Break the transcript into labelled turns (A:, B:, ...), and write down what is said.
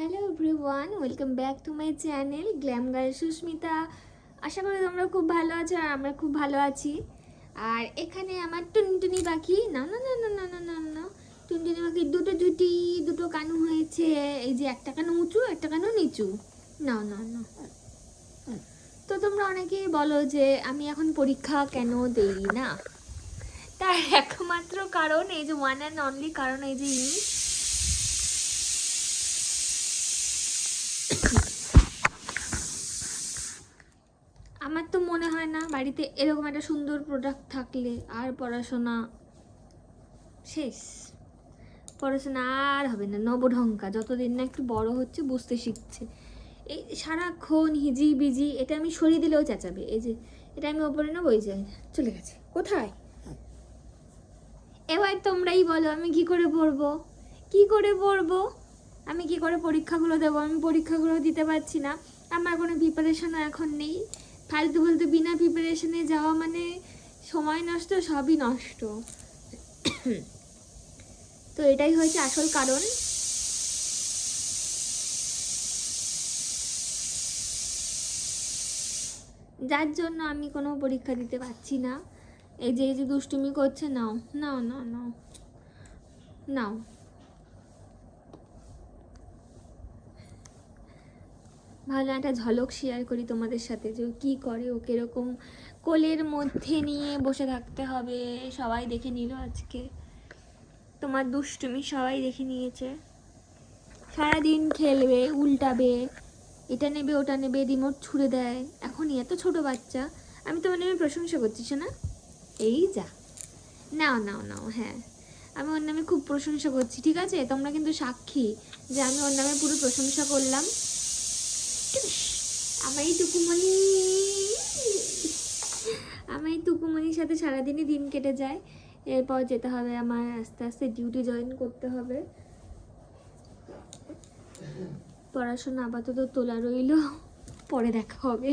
A: Hello everyone welcome back to my channel glam girl Susmita আশা করি তোমরা খুব ভালো আছো আর আমরা খুব ভালো আছি। আর এখানে আমার টুনটুনি পাখি, না না না না না না না না, টুনটুনি পাখি দুটো জুটি দুটো কানু হয়েছে, এই যে একটা কানু উঁচু, একটা কানু নিচু। না না না। তো তোমরা অনেকেই বলো যে আমি এখন পরীক্ষা কেন দেই না? তার একমাত্র কারণ, এই যে ওয়ান অ্যান্ড অনলি কারণ, এই যে ইনি আমার তো মনে হয় না বাড়িতে এরকম একটা সুন্দর প্রোডাক্ট থাকলে আর পড়াশোনা শেষ। পড়াশোনা আর হবে না, নবঢঙ্কা। যতদিন না একটু বড় হচ্ছে, বুঝতে শিখছে। এই সারাক্ষণ হিজি বিজি এটা আমি সরিয়ে দিলেও চেঁচাবে। এই যে, এটা আমি ওপরে নেব ওই যে, চলে গেছে। কোথায়? এবার তোমরাই বলো, আমি কি করে পড়ব? কি করে পড়ব? আমি কি করে পরীক্ষাগুলো দেবো? আমি পরীক্ষাগুলো দিতে পারছি না। আমার কোনো প্রিপারেশনও এখন নেই। ফালতু ফালতু বিনা প্রিপারেশনে যাওয়া মানে সময় নষ্ট, সবই নষ্ট। তো এটাই হয়েছে আসল কারণ। যার জন্য আমি কোনো পরীক্ষা দিতে পারছি না। এই যে এই যে দুষ্টুমি করছে, নাও নাও নাও নাও নাও। ভালো একটা ঝলক শেয়ার করি তোমাদের সাথে যে কী করে ও কীরকম কোলের মধ্যে নিয়ে বসে থাকতে হবে, সবাই দেখে নিল আজকে। তোমার দুষ্টুমি সবাই দেখে নিয়েছে। সারাদিন খেলবে, উল্টাবে, এটা নেবে, ওটা নেবে, রিমোট ছুঁড়ে দেয়। এখনই এত ছোট বাচ্চা, আমি তোমার নামে প্রশংসা করছি না এই যা। নাও নাও নাও হ্যাঁ। আমি ওর নামে খুব প্রশংসা করছি, ঠিক আছে? তোমরা কিন্তু সাক্ষী যে আমি ওর নামে পুরো প্রশংসা করলাম। আমার এই টুকুমণি। আমার এই টুকুমণির সাথে সারাদিনই দিন কেটে যায়। এরপর যেতে হবে আমার আস্তে আস্তে ডিউটি জয়েন করতে হবে। পড়াশোনা আপাতত তোলা রইল, পরে দেখা হবে।